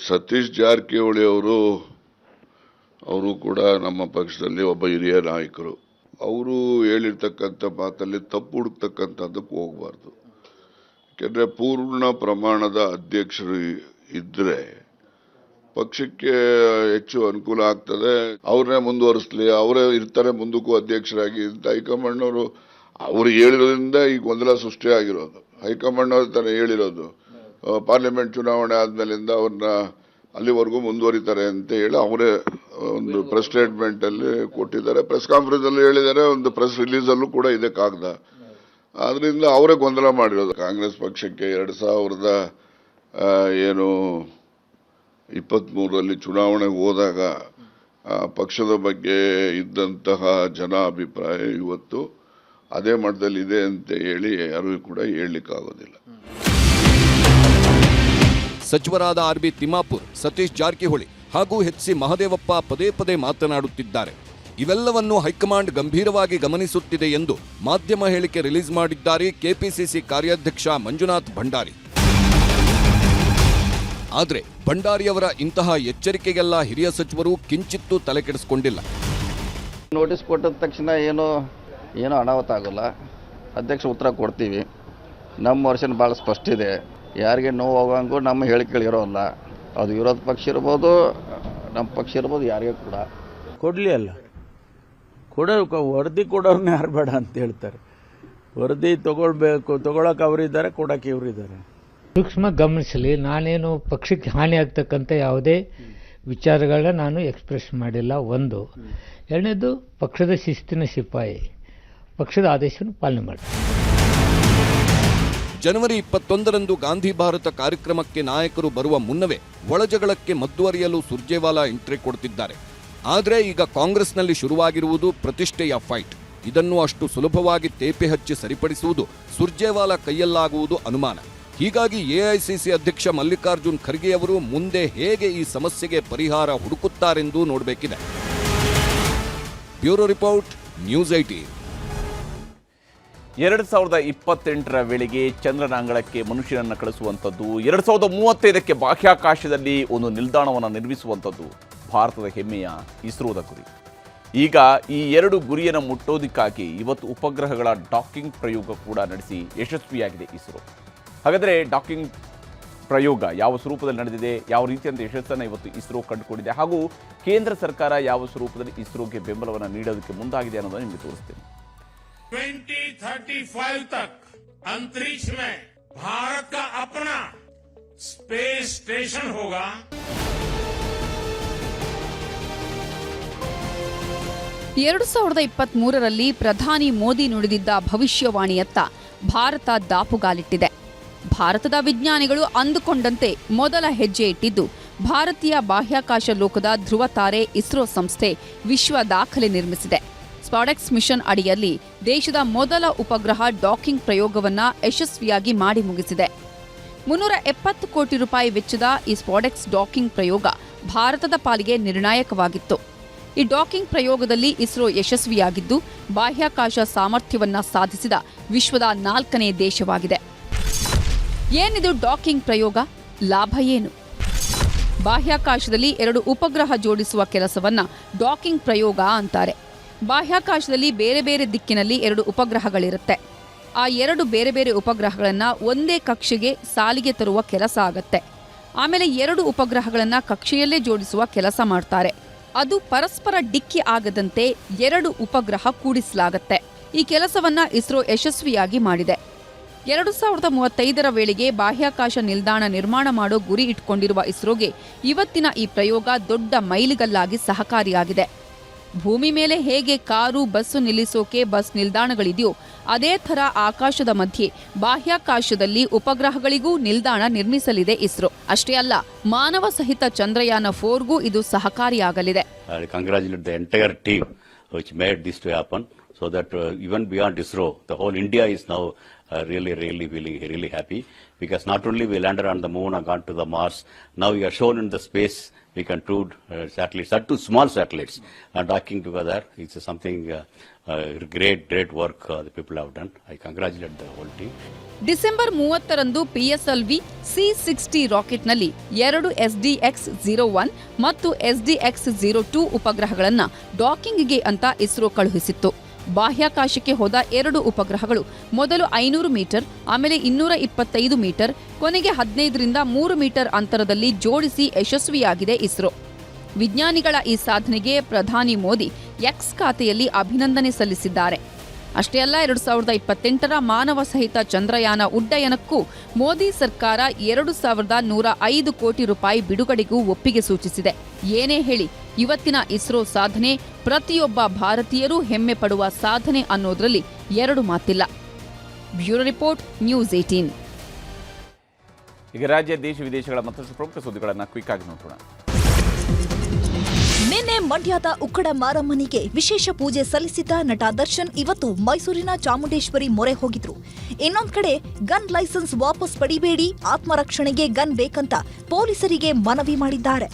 ಸತೀಶ್ ಜಾರಕಿಹೊಳಿ ಅವರು ಅವರು ಕೂಡ ನಮ್ಮ ಪಕ್ಷದಲ್ಲಿ ಒಬ್ಬ ಹಿರಿಯ ನಾಯಕರು. ಅವರು ಹೇಳಿರ್ತಕ್ಕಂಥ ಮಾತಲ್ಲಿ ತಪ್ಪು ಹುಡುಕ್ತಕ್ಕಂಥದ್ದಕ್ಕೆ ಹೋಗಬಾರ್ದು. ಯಾಕೆಂದರೆ ಪೂರ್ಣ ಪ್ರಮಾಣದ ಅಧ್ಯಕ್ಷರು ಇದ್ದರೆ ಪಕ್ಷಕ್ಕೆ ಹೆಚ್ಚು ಅನುಕೂಲ ಆಗ್ತದೆ. ಅವ್ರನ್ನೇ ಮುಂದುವರಿಸಲಿ, ಅವರೇ ಇರ್ತಾರೆ ಮುಂದಕ್ಕೂ ಅಧ್ಯಕ್ಷರಾಗಿ ಅಂತ ಹೈಕಮಾಂಡ್ನವರು, ಅವ್ರು ಹೇಳಿರೋದ್ರಿಂದ ಈ ಗೊಂದಲ ಸೃಷ್ಟಿಯಾಗಿರೋದು. ಹೈಕಮಾಂಡ್ ಅವ್ರು ತಾನೇ ಹೇಳಿರೋದು. ಪಾರ್ಲಿಮೆಂಟ್ ಚುನಾವಣೆ ಆದ್ಮೇಲಿಂದ ಅವ್ರನ್ನ ಅಲ್ಲಿವರೆಗೂ ಮುಂದುವರಿತಾರೆ ಅಂತ ಹೇಳಿ ಅವರೇ ಒಂದು ಪ್ರೆಸ್ ಸ್ಟೇಟ್ಮೆಂಟ್ ಅಲ್ಲಿ ಕೊಟ್ಟಿದ್ದಾರೆ. ಪ್ರೆಸ್ ಕಾನ್ಫರೆನ್ಸ್ ಅಲ್ಲಿ ಹೇಳಿದ್ದಾರೆ ಒಂದು ಪ್ರೆಸ್ ರಿಲೀಸ್ ಅಲ್ಲೂ ಕೂಡ ಇದೆ ಕಾಗದ. ಆದ್ರಿಂದ ಅವರೇ ಗೊಂದಲ ಮಾಡಿರೋದು. ಕಾಂಗ್ರೆಸ್ ಪಕ್ಷಕ್ಕೆ ಎರಡು ಸಾವಿರದ ಏನು ಇಪ್ಪತ್ತ್ಮೂರರಲ್ಲಿ ಚುನಾವಣೆಗೆ ಹೋದಾಗ ಪಕ್ಷದ ಬಗ್ಗೆ ಇದ್ದಂತಹ ಜನ ಅಭಿಪ್ರಾಯ ಇವತ್ತು ಅದೇ ಮಟ್ಟದಲ್ಲಿ ಇದೆ ಅಂತ ಹೇಳಿ ಯಾರಿಗೂ ಕೂಡ ಹೇಳಲಿಕ್ಕಾಗೋದಿಲ್ಲ. ಸಚಿವರಾದ ಆರ್ ಬಿ ತಿಮ್ಮಾಪುರ್, ಸತೀಶ್ ಜಾರಕಿಹೊಳಿ ಹಾಗೂ ಎಚ್ ಸಿ ಮಹದೇವಪ್ಪ ಪದೇ ಪದೇ ಮಾತನಾಡುತ್ತಿದ್ದಾರೆ. ಇವೆಲ್ಲವನ್ನು ಹೈಕಮಾಂಡ್ ಗಂಭೀರವಾಗಿ ಗಮನಿಸುತ್ತಿದೆ ಎಂದು ಮಾಧ್ಯಮ ಹೇಳಿಕೆ ರಿಲೀಸ್ ಮಾಡಿದ್ದಾರೆ ಕೆಪಿಸಿಸಿ ಕಾರ್ಯಾಧ್ಯಕ್ಷ ಮಂಜುನಾಥ್ ಭಂಡಾರಿ. ಆದರೆ ಭಂಡಾರಿಯವರ ಇಂತಹ ಎಚ್ಚರಿಕೆಗೆಲ್ಲ ಹಿರಿಯ ಸಚಿವರು ಕಿಂಚಿತ್ತೂ ತಲೆಕೆಡಿಸಿಕೊಂಡಿಲ್ಲ. ನೋಟಿಸ್ ಕೊಟ್ಟ ತಕ್ಷಣ ಏನು, ಏನೂ ಅನಾಹುತ ಆಗೋಲ್ಲ. ಅಧ್ಯಕ್ಷ ಉತ್ತರ ಕೊಡ್ತೀವಿ. ನಮ್ಮ ವರ್ಷನ್ ಭಾಳ ಸ್ಪಷ್ಟ ಇದೆ. ಯಾರಿಗೆ ನೋವು ಆಗೋಂಗು ನಮ್ಮ ಹೇಳಿಕೆಗಳಿರೋಲ್ಲ ಅದು ವಿರೋಧ ಪಕ್ಷ ಇರ್ಬೋದು ನಮ್ಮ ಪಕ್ಷ ಇರ್ಬೋದು ಯಾರಿಗೆ ಕೂಡ. ಕೊಡಲಿ ಅಲ್ಲ. ಕೊಡೋ ವರದಿ ಕೊಡೋರ್ನ ಯಾರು ಬೇಡ ಅಂತ ಹೇಳ್ತಾರೆ. ವರದಿ ತಗೊಳ್ಬೇಕು ತಗೊಳಕ್ಕೆ ಅವರಿದ್ದಾರೆ ಕೊಡೋಕೆ ಇವರಿದ್ದಾರೆ. ಸೂಕ್ಷ್ಮ ಗಮನಿಸಲಿ ನಾನೇನು ಪಕ್ಷಕ್ಕೆ ಹಾನಿ ಆಗ್ತಕ್ಕಂಥ ಯಾವುದೇ ವಿಚಾರಗಳನ್ನ ನಾನು ಎಕ್ಸ್ಪ್ರೆಸ್ ಮಾಡಿಲ್ಲ. ಒಂದು ಎರಡನೇದು ಪಕ್ಷದ ಶಿಸ್ತಿನ ಸಿಪಾಯಿ ಪಕ್ಷದ ಆದೇಶವನ್ನು ಪಾಲನೆ ಮಾಡಿ ಜನವರಿ ಇಪ್ಪತ್ತೊಂದರಂದು ಗಾಂಧಿ ಭಾರತ ಕಾರ್ಯಕ್ರಮಕ್ಕೆ ನಾಯಕರು ಬರುವ ಮುನ್ನವೇ ಒಳಜಗಳಕ್ಕೆ ಮದ್ದುವರಿಯಲು ಸುರ್ಜೇವಾಲಾ ಎಂಟ್ರಿ ಕೊಡ್ತಿದ್ದಾರೆ. ಆದರೆ ಈಗ ಕಾಂಗ್ರೆಸ್ನಲ್ಲಿ ಶುರುವಾಗಿರುವುದು ಪ್ರತಿಷ್ಠೆಯ ಫೈಟ್. ಇದನ್ನು ಅಷ್ಟು ಸುಲಭವಾಗಿ ತೇಪೆ ಹಚ್ಚಿ ಸರಿಪಡಿಸುವುದು ಸುರ್ಜೇವಾಲಾ ಕೈಯಲ್ಲಾಗುವುದು ಅನುಮಾನ. ಹೀಗಾಗಿ ಎಐಸಿಸಿ ಅಧ್ಯಕ್ಷ ಮಲ್ಲಿಕಾರ್ಜುನ್ ಖರ್ಗೆ ಅವರು ಮುಂದೆ ಹೇಗೆ ಈ ಸಮಸ್ಯೆಗೆ ಪರಿಹಾರ ಹುಡುಕುತ್ತಾರೆಂದು ನೋಡಬೇಕಿದೆ. ಬ್ಯೂರೋ ರಿಪೋರ್ಟ್, ನ್ಯೂಸ್ ಐಟಿ ಎರಡು ಸಾವಿರದ ಇಪ್ಪತ್ತೆಂಟರ ವೇಳೆಗೆ ಚಂದ್ರನ ಅಂಗಳಕ್ಕೆ ಮನುಷ್ಯನನ್ನು ಕಳಿಸುವಂಥದ್ದು, ಎರಡು ಸಾವಿರದ ಮೂವತ್ತೈದಕ್ಕೆ ಬಾಹ್ಯಾಕಾಶದಲ್ಲಿ ಒಂದು ನಿಲ್ದಾಣವನ್ನು ನಿರ್ಮಿಸುವಂಥದ್ದು ಭಾರತದ ಹೆಮ್ಮೆಯ ಇಸ್ರೋದ ಗುರಿ. ಈಗ ಈ ಎರಡು ಗುರಿಯನ್ನು ಮುಟ್ಟೋದಕ್ಕಾಗಿ ಇವತ್ತು ಉಪಗ್ರಹಗಳ ಡಾಕಿಂಗ್ ಪ್ರಯೋಗ ಕೂಡ ನಡೆಸಿ ಯಶಸ್ವಿಯಾಗಿದೆ ಇಸ್ರೋ. ಹಾಗಾದರೆ ಡಾಕಿಂಗ್ ಪ್ರಯೋಗ ಯಾವ ಸ್ವರೂಪದಲ್ಲಿ ನಡೆದಿದೆ, ಯಾವ ರೀತಿಯಂತ ಯಶಸ್ಸನ್ನು ಇವತ್ತು ಇಸ್ರೋ ಕಂಡುಕೊಂಡಿದೆ ಹಾಗೂ ಕೇಂದ್ರ ಸರ್ಕಾರ ಯಾವ ಸ್ವರೂಪದಲ್ಲಿ ಇಸ್ರೋಗೆ ಬೆಂಬಲವನ್ನು ನೀಡೋದಕ್ಕೆ ಮುಂದಾಗಿದೆ ಅನ್ನೋದನ್ನು ನಿಮಗೆ ತೋರಿಸ್ತೇನೆ. 2035 तक अंतरिक्ष में भारत का अपना स्पेस स्टेशन होगा ಎರಡು ಸಾವಿರದ ಇಪ್ಪತ್ತ್ ಮೂರರಲ್ಲಿ ಪ್ರಧಾನಿ ಮೋದಿ ನುಡಿದಿದ್ದ ಭವಿಷ್ಯವಾಣಿಯತ್ತ ಭಾರತ ದಾಪುಗಾಲಿಟ್ಟಿದೆ ಭಾರತದ ವಿಜ್ಞಾನಿಗಳು ಅಂದುಕೊಂಡಂತೆ ಮೊದಲ ಹೆಜ್ಜೆ ಇಟ್ಟಿದ್ದು ಭಾರತೀಯ ಬಾಹ್ಯಾಕಾಶ ಲೋಕದ ಧ್ರುವ ತಾರೆ ಇಸ್ರೋ ಸಂಸ್ಥೆ ವಿಶ್ವ ದಾಖಲೆ ನಿರ್ಮಿಸಿದೆ ಸ್ಪಾಡೆಕ್ಸ್ ಮಿಷನ್ ಅಡಿಯಲ್ಲಿ ದೇಶದ ಮೊದಲ ಉಪಗ್ರಹ ಡಾಕಿಂಗ್ ಪ್ರಯೋಗವನ್ನು ಯಶಸ್ವಿಯಾಗಿ ಮಾಡಿ ಮುಗಿಸಿದೆ. ಮುನ್ನೂರ ಎಪ್ಪತ್ತು ಕೋಟಿ ರೂಪಾಯಿ ವೆಚ್ಚದ ಈ ಸ್ಪಾಡೆಕ್ಸ್ ಡಾಕಿಂಗ್ ಪ್ರಯೋಗ ಭಾರತದ ಪಾಲಿಗೆ ನಿರ್ಣಾಯಕವಾಗಿತ್ತು. ಈ ಡಾಕಿಂಗ್ ಪ್ರಯೋಗದಲ್ಲಿ ಇಸ್ರೋ ಯಶಸ್ವಿಯಾಗಿದ್ದು, ಬಾಹ್ಯಾಕಾಶ ಸಾಮರ್ಥ್ಯವನ್ನು ಸಾಧಿಸಿದ ವಿಶ್ವದ ನಾಲ್ಕನೇ ದೇಶವಾಗಿದೆ. ಏನಿದು ಡಾಕಿಂಗ್ ಪ್ರಯೋಗ? ಲಾಭ ಏನು? ಬಾಹ್ಯಾಕಾಶದಲ್ಲಿ ಎರಡು ಉಪಗ್ರಹ ಜೋಡಿಸುವ ಕೆಲಸವನ್ನ ಡಾಕಿಂಗ್ ಪ್ರಯೋಗ ಅಂತಾರೆ. ಬಾಹ್ಯಾಕಾಶದಲ್ಲಿ ಬೇರೆ ಬೇರೆ ದಿಕ್ಕಿನಲ್ಲಿ ಎರಡು ಉಪಗ್ರಹಗಳಿರುತ್ತೆ. ಆ ಎರಡು ಬೇರೆ ಬೇರೆ ಉಪಗ್ರಹಗಳನ್ನು ಒಂದೇ ಕಕ್ಷೆಗೆ ಸಾಲಿಗೆ ತರುವ ಕೆಲಸ ಆಗತ್ತೆ. ಆಮೇಲೆ ಎರಡು ಉಪಗ್ರಹಗಳನ್ನು ಕಕ್ಷೆಯಲ್ಲೇ ಜೋಡಿಸುವ ಕೆಲಸ ಮಾಡ್ತಾರೆ. ಅದು ಪರಸ್ಪರ ಡಿಕ್ಕಿ ಆಗದಂತೆ ಎರಡು ಉಪಗ್ರಹ ಕೂಡಿಸಲಾಗತ್ತೆ. ಈ ಕೆಲಸವನ್ನ ಇಸ್ರೋ ಯಶಸ್ವಿಯಾಗಿ ಮಾಡಿದೆ. ಎರಡು ಸಾವಿರದ ಮೂವತ್ತೈದರ ವೇಳೆಗೆ ಬಾಹ್ಯಾಕಾಶ ನಿಲ್ದಾಣ ನಿರ್ಮಾಣ ಮಾಡೋ ಗುರಿ ಇಟ್ಕೊಂಡಿರುವ ಇಸ್ರೋಗೆ ಇವತ್ತಿನ ಈ ಪ್ರಯೋಗ ದೊಡ್ಡ ಮೈಲಿಗಲ್ಲಾಗಿ ಸಹಕಾರಿಯಾಗಿದೆ. ಭೂಮಿ ಮೇಲೆ ಹೇಗೆ ಕಾರು ಬಸ್ಸು ನಿಲ್ಲಿಸೋಕೆ ಬಸ್ ನಿಲ್ದಾಣಗಳಿದೆಯೋ ಅದೇ ಥರ ಆಕಾಶದ ಮಧ್ಯೆ ಬಾಹ್ಯಾಕಾಶದಲ್ಲಿ ಉಪಗ್ರಹಗಳಿಗೂ ನಿಲ್ದಾಣ ನಿರ್ಮಿಸಲಿದೆ ಇಸ್ರೋ ಅಷ್ಟೇ ಅಲ್ಲ ಮಾನವ ಸಹಿತ ಚಂದ್ರಯಾನ ಫೋರ್ಗೂ ಇದು ಸಹಕಾರಿಯಾಗಲಿದೆ So that uh, even beyond ISRO, the whole India is now uh, really, really feeling really happy. Because not only we landed on the moon and gone to the Mars, now we are shown in the space we can two uh, satellites, are two small satellites and docking together. It's something uh, uh, great, great work uh, the people have done. I congratulate the whole team. December ಮೂವತ್ತರಂದು PSLV C sixty ರಾಕೆಟ್ನಲ್ಲಿ ಎರಡು ಎಸ್ಡಿಎಕ್ಸ್ zero one ಮತ್ತು ಎಸ್ಡಿಎಕ್ಸ್ zero two ಉಪಗ್ರಹಗಳನ್ನು ಡಾಕಿಂಗ್ಗೆ ಅಂತ ಇಸ್ರೋ ಕಳುಹಿಸಿತ್ತು ಬಾಹ್ಯಾಕಾಶಕ್ಕೆ ಹೋದ ಎರಡು ಉಪಗ್ರಹಗಳು. ಮೊದಲು ಐನೂರು ಮೀಟರ್, ಆಮೇಲೆ ಇನ್ನೂರ ಇಪ್ಪತ್ತೈದು ಮೀಟರ್, ಕೊನೆಗೆ ಹದಿನೈದರಿಂದ ಮೂರು ಮೀಟರ್ ಅಂತರದಲ್ಲಿ ಜೋಡಿಸಿ ಯಶಸ್ವಿಯಾಗಿದೆ ಇಸ್ರೋ. ವಿಜ್ಞಾನಿಗಳ ಈ ಸಾಧನೆಗೆ ಪ್ರಧಾನಿ ಮೋದಿ ಎಕ್ಸ್ ಖಾತೆಯಲ್ಲಿ ಅಭಿನಂದನೆ ಸಲ್ಲಿಸಿದ್ದಾರೆ. ಅಷ್ಟೇ ಅಲ್ಲ, ಎರಡು ಸಾವಿರದ ಇಪ್ಪತ್ತೆಂಟರ ಮಾನವ ಸಹಿತ ಚಂದ್ರಯಾನ ಉಡ್ಡಯನಕ್ಕೂ ಮೋದಿ ಸರ್ಕಾರ ಎರಡು ಸಾವಿರದ ನೂರ ಐದು ಕೋಟಿ ರೂಪಾಯಿ ಬಿಡುಗಡೆಗೂ ಒಪ್ಪಿಗೆ ಸೂಚಿಸಿದೆ. ಏನೇ ಹೇಳಿ ಇವತ್ತಿನ ಇಸ್ರೋ ಸಾಧನೆ ಪ್ರತಿಯೊಬ್ಬ ಭಾರತೀಯರೂ ಹೆಮ್ಮೆ ಪಡುವ ಸಾಧನೆ ಅನ್ನೋದ್ರಲ್ಲಿ ಎರಡು ಮಾತಿಲ್ಲ. ಬ್ಯೂರೋ ರಿಪೋರ್ಟ್ ನ್ಯೂಸ್ ಏಟೀನ್ ಈಗ ರಾಜ್ಯ ದೇಶ ವಿದೇಶಗಳ ಮತ್ತಷ್ಟು ಪ್ರಮುಖ ಸುದ್ದಿಗಳನ್ನು ಕ್ವಿಕ್ ಆಗಿ ನೋಡೋಣ ನಿನ್ನೆ ಮಂಡ್ಯದ ಉಕ್ಕಡ ಮಾರಮ್ಮನಿಗೆ ವಿಶೇಷ ಪೂಜೆ ಸಲ್ಲಿಸಿದ ನಟ ದರ್ಶನ್ ಇವತ್ತು ಮೈಸೂರಿನ ಚಾಮುಂಡೇಶ್ವರಿ ಮೊರೆ ಹೋಗಿದ್ರು. ಇನ್ನೊಂದ್ ಕಡೆ ಗನ್ ಲೈಸೆನ್ಸ್ ವಾಪಸ್ ಪಡಿಬೇಡಿ ಆತ್ಮರಕ್ಷಣೆಗೆ ಗನ್ ಬೇಕಂತ ಪೊಲೀಸರಿಗೆ ಮನವಿ ಮಾಡಿದ್ದಾರೆ.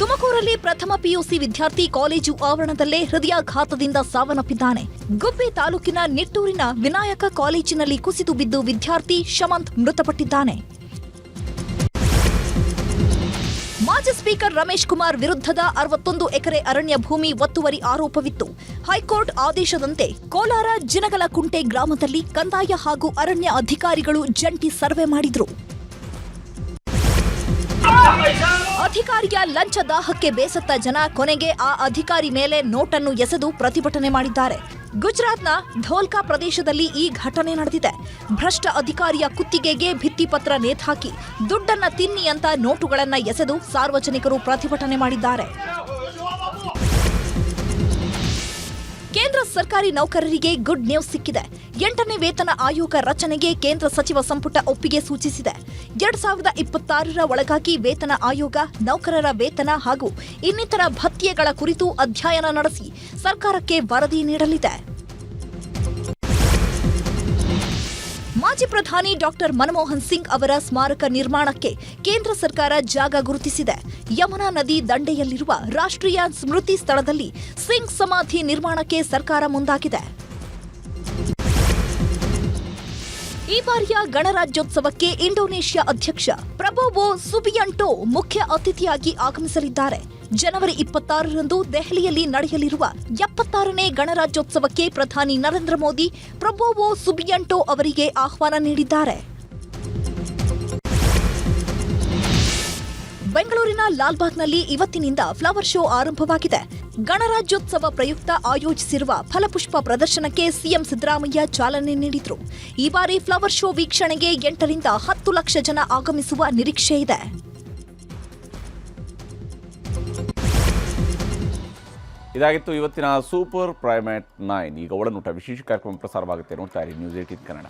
ತುಮಕೂರಲ್ಲಿ ಪ್ರಥಮ ಪಿಯುಸಿ ವಿದ್ಯಾರ್ಥಿ ಕಾಲೇಜು ಆವರಣದಲ್ಲೇ ಹೃದಯಾಘಾತದಿಂದ ಸಾವನ್ನಪ್ಪಿದ್ದಾನೆ. ಗುಬ್ಬಿ ತಾಲೂಕಿನ ನಿಟ್ಟೂರಿನ ವಿನಾಯಕ ಕಾಲೇಜಿನಲ್ಲಿ ಕುಸಿದು ಬಿದ್ದು ವಿದ್ಯಾರ್ಥಿ ಶಮಂತ್ ಮೃತಪಟ್ಟಿದ್ದಾನೆ. ಮಾಜಿ ಸ್ಪೀಕರ್ ರಮೇಶ್ ಕುಮಾರ್ ವಿರುದ್ಧದ ಅರವತ್ತೊಂದು ಎಕರೆ ಅರಣ್ಯ ಭೂಮಿ ಒತ್ತುವರಿ ಆರೋಪವಿತ್ತು. ಹೈಕೋರ್ಟ್ ಆದೇಶದಂತೆ ಕೋಲಾರ ಜಿನಗಲಕುಂಟೆ ಗ್ರಾಮದಲ್ಲಿ ಕಂದಾಯ ಹಾಗೂ ಅರಣ್ಯ ಅಧಿಕಾರಿಗಳು ಜಂಟಿ ಸರ್ವೆ ಮಾಡಿದ್ರು. ಅಧಿಕಾರಿಯ ಲಂಚ ದಾಹಕ್ಕೆ ಬೇಸತ್ತ ಜನ ಕೊನೆಗೆ ಆ ಅಧಿಕಾರಿ ಮೇಲೆ ನೋಟನ್ನು ಎಸೆದು ಪ್ರತಿಭಟನೆ ಮಾಡಿದ್ದಾರೆ. ಗುಜರಾತ್ನ ಧೋಲ್ಕಾ ಪ್ರದೇಶದಲ್ಲಿ ಈ ಘಟನೆ ನಡೆದಿದೆ. ಭ್ರಷ್ಟ ಅಧಿಕಾರಿಯ ಕುತ್ತಿಗೆಗೆ ಭಿತ್ತಿಪತ್ರ ನೇತಾಕಿ ದುಡ್ಡನ್ನ ತಿನ್ನಿ ಅಂತ ನೋಟುಗಳನ್ನ ಎಸೆದು ಸಾರ್ವಜನಿಕರು ಪ್ರತಿಭಟನೆ ಮಾಡಿದ್ದಾರೆ. ಕೇಂದ್ರ ಸರ್ಕಾರಿ ನೌಕರರಿಗೆ ಗುಡ್ ನ್ಯೂಸ್ ಸಿಕ್ಕಿದೆ. ಎಂಟನೇ ವೇತನ ಆಯೋಗ ರಚನೆಗೆ ಕೇಂದ್ರ ಸಚಿವ ಸಂಪುಟ ಒಪ್ಪಿಗೆ ಸೂಚಿಸಿದೆ. ಎರಡ್ ಸಾವಿರದ ಇಪ್ಪತ್ತಾರರ ಒಳಗಾಗಿ ವೇತನ ಆಯೋಗ, ನೌಕರರ ವೇತನ ಹಾಗೂ ಇನ್ನಿತರ ಭತ್ಯೆಗಳ ಕುರಿತು ಅಧ್ಯಯನ ನಡೆಸಿ ಸರ್ಕಾರಕ್ಕೆ ವರದಿ ನೀಡಲಿದೆ. ಮಾಜಿ ಪ್ರಧಾನಿ ಡಾಕ್ಟರ್ ಮನಮೋಹನ್ ಸಿಂಗ್ ಅವರ ಸ್ಮಾರಕ ನಿರ್ಮಾಣಕ್ಕೆ ಕೇಂದ್ರ ಸರ್ಕಾರ ಜಾಗ ಗುರುತಿಸಿದೆ. ಯಮುನಾ ನದಿ ದಂಡೆಯಲ್ಲಿರುವ ರಾಷ್ಟ್ರೀಯ ಸ್ಮೃತಿ ಸ್ಥಳದಲ್ಲಿ ಸಿಂಗ್ ಸಮಾಧಿ ನಿರ್ಮಾಣಕ್ಕೆ ಸರ್ಕಾರ ಮುಂದಾಗಿದೆ. ಈ ಬಾರಿಯ ಗಣರಾಜ್ಯೋತ್ಸವಕ್ಕೆ ಇಂಡೋನೇಷ್ಯಾ ಅಧ್ಯಕ್ಷ ಪ್ರಬೋವೋ ಸುಬಿಯಂಟೋ ಮುಖ್ಯ ಅತಿಥಿಯಾಗಿ ಆಗಮಿಸಲಿದ್ದಾರೆ. ಜನವರಿ ಇಪ್ಪತ್ತಾರರಂದು ದೆಹಲಿಯಲ್ಲಿ ನಡೆಯಲಿರುವ ಎಪ್ಪತ್ತಾರನೇ ಗಣರಾಜ್ಯೋತ್ಸವಕ್ಕೆ ಪ್ರಧಾನಿ ನರೇಂದ್ರ ಮೋದಿ ಪ್ರಬೋವೋ ಸುಬಿಯಂಟೋ ಅವರಿಗೆ ಆಹ್ವಾನ ನೀಡಿದ್ದಾರೆ. ಬೆಂಗಳೂರಿನ ಲಾಲ್ಬಾಗ್ನಲ್ಲಿ ಇವತ್ತಿನಿಂದ ಫ್ಲವರ್ ಶೋ ಆರಂಭವಾಗಿದೆ. ಗಣರಾಜ್ಯೋತ್ಸವ ಪ್ರಯುಕ್ತ ಆಯೋಜಿಸಿರುವ ಫಲಪುಷ್ಪ ಪ್ರದರ್ಶನಕ್ಕೆ ಸಿಎಂ ಸಿದ್ದರಾಮಯ್ಯ ಚಾಲನೆ ನೀಡಿದ್ರು. ಈ ಬಾರಿ ಫ್ಲವರ್ ಶೋ ವೀಕ್ಷಣೆಗೆ ಎಂಟರಿಂದ ಹತ್ತು ಲಕ್ಷ ಜನ ಆಗಮಿಸುವ ನಿರೀಕ್ಷೆ ಇದೆ. ಇದಾಗಿತ್ತು ಇವತ್ತಿನ ಸೂಪರ್ ಪ್ರೈಮೇಟ್ ನೈನ್. ಈಗ ಒಳನೋಟ ವಿಶೇಷ ಕಾರ್ಯಕ್ರಮ ಪ್ರಸಾರವಾಗುತ್ತೆ ನೋಡ್ತಾ ಇರಿ ನ್ಯೂಸ್ ಏಟೀನ್ ಕನ್ನಡ.